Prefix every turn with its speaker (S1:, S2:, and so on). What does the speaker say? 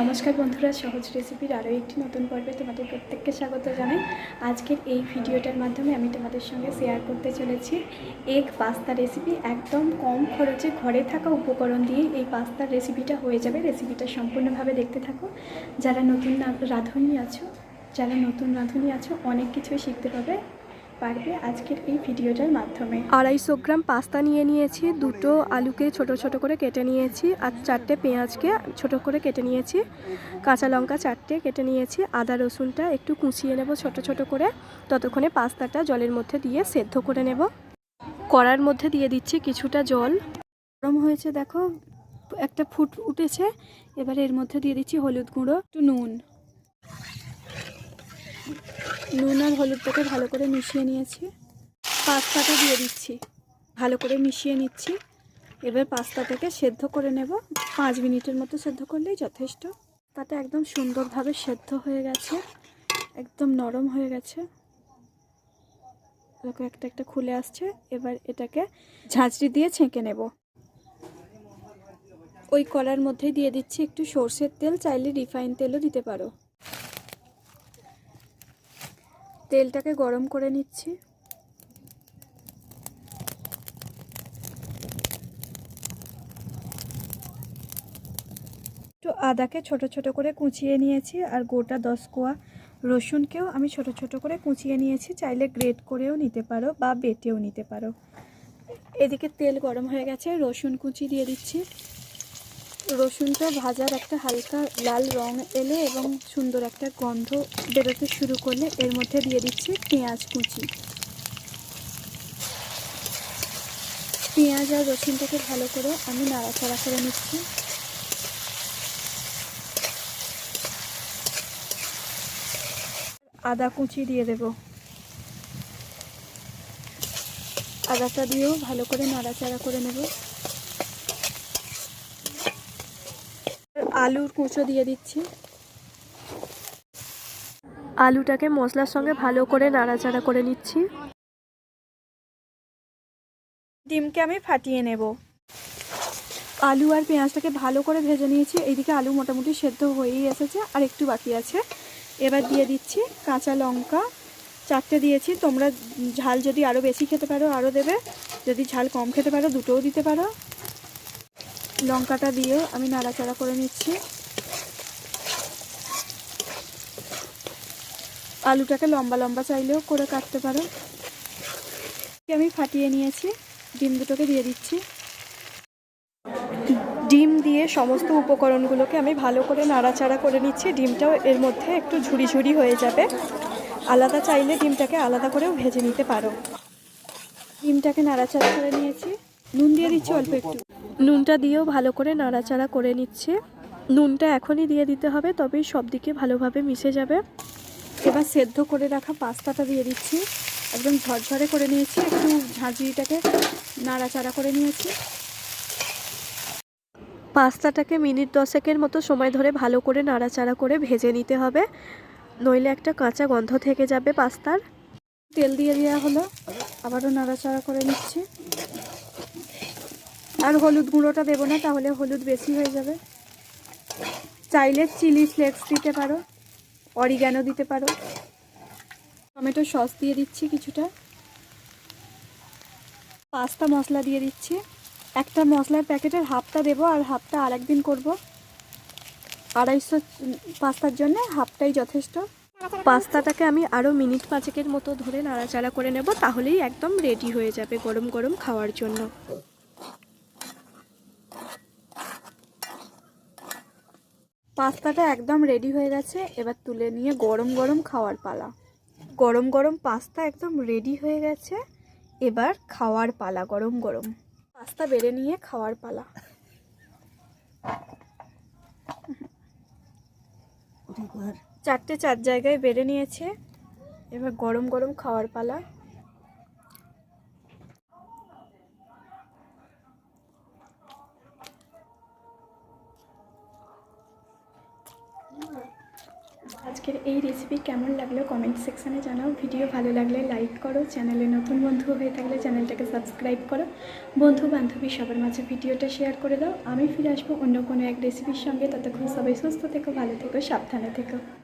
S1: নমস্কার বন্ধুরা, সহজ রেসিপির আরও একটি নতুন পর্বে তোমাদের প্রত্যেককে স্বাগত জানাই। আজকের এই ভিডিওটার মাধ্যমে আমি তোমাদের সঙ্গে শেয়ার করতে চলেছি এগ পাস্তা রেসিপি একদম কম খরচে ঘরে থাকা উপকরণ দিয়ে এই পাস্তার রেসিপিটা হয়ে যাবে। রেসিপিটা সম্পূর্ণভাবে দেখতে থাকো। যারা নতুন রাঁধুনি আছো, যারা নতুন রাঁধুনি আছো, অনেক কিছুই শিখতে পাবে পারবে আজকের এই ভিডিওটার মাধ্যমে।
S2: আড়াইশো গ্রাম পাস্তা নিয়ে নিয়েছি, দুটো আলুকে ছোট ছোট করে কেটে নিয়েছি আর চারটে পেঁয়াজকে ছোট করে কেটে নিয়েছি। কাঁচা লঙ্কা চারটে কেটে নিয়েছি, আদা রসুনটা একটু কুচিয়ে নেব ছোট ছোট করে, ততক্ষণে পাস্তাটা জলের মধ্যে দিয়ে সেদ্ধ করে নেব। কড়ার মধ্যে দিয়ে দিচ্ছি কিছুটা জল। গরম হয়েছে দেখো, একটা ফুট উঠেছে, এবার এর মধ্যে দিয়ে দিচ্ছি হলুদ গুঁড়ো, একটু নুন। নুন আর হলুদটাকে ভালো করে মিশিয়ে নিয়েছি। পাস্তাটা দিয়ে দিচ্ছি। ভালো করে মিশিয়ে নিচ্ছি। এবার পাস্তাটাকে সেদ্ধ করে নেব। পাঁচ মিনিটের মতো সেদ্ধ করলেই যথেষ্ট। তাতে একদম সুন্দরভাবে সেদ্ধ হয়ে গেছে। একদম নরম হয়ে গেছে। এরকম একটা একটা খুলে আসছে। এবার এটাকে ঝাঁঝরি দিয়ে ছেঁকে নেব। ওই কড়ার মধ্যেই দিয়ে দিচ্ছি একটু সর্ষের তেল। চাইলে রিফাইন তেলও দিতে পারো। তেলটাকে গরম করে নিচ্ছি। একটু আদাকে ছোট ছোট করে কুচিয়ে নিয়েছি আর গোটা দশ কোয়া রসুনকেও আমি ছোট ছোট করে কুচিয়ে নিয়েছি। চাইলে গ্রেট করেও নিতে পারো বা বেটেও নিতে পারো। এদিকে তেল গরম হয়ে গেছে, রসুন কুচি দিয়ে দিচ্ছি। রসুনটা ভাজার একটা হালকা লাল রং এলে এবং সুন্দর একটা গন্ধ বেরোতে শুরু করলে এর মধ্যে দিয়ে দিচ্ছি পেঁয়াজ কুচি। পেঁয়াজ আর রসুনটাকে ভালো করে আমি নাড়াচাড়া করে নিচ্ছি। আদা কুচি দিয়ে দেব। আদাটা দিয়েও ভালো করে নাড়াচাড়া করে নেব। আলুর কুচো দিয়ে দিচ্ছি। আলুটাকে মশলার সঙ্গে ভালো করে নাড়াচাড়া করে নিচ্ছি। ডিমকে আমি ফাটিয়ে নেব। আলু আর পেঁয়াজটাকে ভালো করে ভেজে নিয়েছি। এইদিকে আলু মোটামুটি সেদ্ধ হয়েই এসেছে, আর একটু বাকি আছে। এবার দিয়ে দিচ্ছি কাঁচা লঙ্কা। চারটে দিয়েছি, তোমরা ঝাল যদি আরও বেশি খেতে পারো আরও দেবে। যদি ঝাল কম খেতে পারো দুটোও দিতে পারো। লঙ্কাটা দিয়েও আমি নাড়াচাড়া করে নিচ্ছি। আলুটাকে লম্বা লম্বা চাইলেও করে কাটতে পারো আমি ফাটিয়ে নিয়েছি, ডিম দুটোকে দিয়ে দিচ্ছি। ডিম দিয়ে সমস্ত উপকরণগুলোকে আমি ভালো করে নাড়াচাড়া করে নিচ্ছি। ডিমটাও এর মধ্যে একটু ঝুড়ি ঝুড়ি হয়ে যাবে। আলাদা চাইলে ডিমটাকে আলাদা করেও ভেজে নিতে পারো। ডিমটাকে নাড়াচাড়া করে নিয়েছি। নুন দিয়ে দিচ্ছি অল্প একটু। নুনটা দিয়েও ভালো করে নাড়াচাড়া করে নিচ্ছে। নুনটা এখনই দিয়ে দিতে হবে তবেই সব দিকে ভালোভাবে মিশে যাবে। এবার সেদ্ধ করে রাখা পাস্তাটা দিয়ে দিচ্ছি। একদম ঝরঝরে করে নিয়েছি একটু ঝাঁঝরিটাকে নাড়াচাড়া করে নিয়েছি। পাস্তাটাকে মিনিট দশেকের মতো সময় ধরে ভালো করে নাড়াচাড়া করে ভেজে নিতে হবে। নইলে একটা কাঁচা গন্ধ থেকে যাবে পাস্তার। তেল দিয়ে দেওয়া হলো আবারও নাড়াচাড়া করে নিচ্ছি। আর হলুদ গুঁড়োটা দেবো না, তাহলে হলুদ বেশি হয়ে যাবে। চাইলে চিলি ফ্লেক্স দিতে পারো অরিগ্যানো দিতে পারো। টমেটো সস দিয়ে দিচ্ছি কিছুটা। পাস্তা মশলা দিয়ে দিচ্ছি। একটা মশলার প্যাকেটের হাফটা দেবো আর হাফটা আরেকদিন করব। আড়াইশো পাস্তার জন্য হাফটাই যথেষ্ট। পাস্তাটাকে আমি আরও মিনিট পাঁচেকের মতো ধরে নাড়াচাড়া করে নেব, তাহলেই একদম রেডি হয়ে যাবে গরম গরম খাওয়ার জন্য। পাস্তাটা একদম রেডি হয়ে গেছে। এবার তুলে নিয়ে গরম গরম খাওয়ার পালা। গরম গরম পাস্তা একদম রেডি হয়ে গেছে। এবার খাওয়ার পালা গরম গরম। পাস্তা বেড়ে নিয়ে খাওয়ার পালা। চারটে চার জায়গায় বেড়ে নিয়েছে। এবার গরম গরম খাওয়ার পালা। আজকের এই রেসিপি কেমন লাগল কমেন্ট সেকশানে জানাও। ভিডিও ভালো লাগলে লাইক করো। চ্যানেলে নতুন বন্ধু হয়ে থাকলে চ্যানেলটাকে সাবস্ক্রাইব করো। বন্ধু বান্ধবী সবার মাঝে ভিডিওটা শেয়ার করে দাও। আমি ফিরে আসব অন্য কোনো এক রেসিপির সঙ্গে। ততক্ষণ সবাই সুস্থ থেকো, ভালো থেকো, সাবধানে থেকো।